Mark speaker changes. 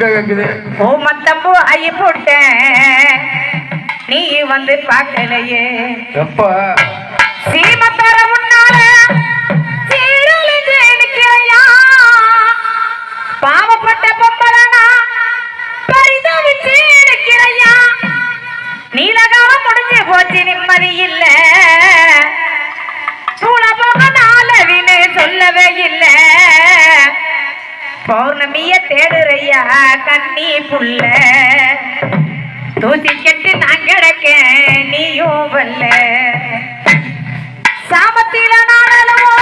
Speaker 1: எங்க கேக்குது.
Speaker 2: ஓ மத்தம்பு ஐய போட்டேன். நீ வந்து பார்க்கலையே.
Speaker 1: எப்ப?
Speaker 2: சீமத்தர நிக்கிறையா பாவப்பட்ட பொம்பளனா பரிதவிச்சு நிக்கிறையா நீலகாலம் முடிஞ்சு போச்சு நிம்மதி இல்ல. சூழ போக நாளவின்னு சொல்லவே இல்ல. பௌர்ணமிய தேடுறையா கண்ணி புள்ள தூசி கெட்டு நான் கிடக்க நீயும் வல்ல. சாமத்தில நாடலவோ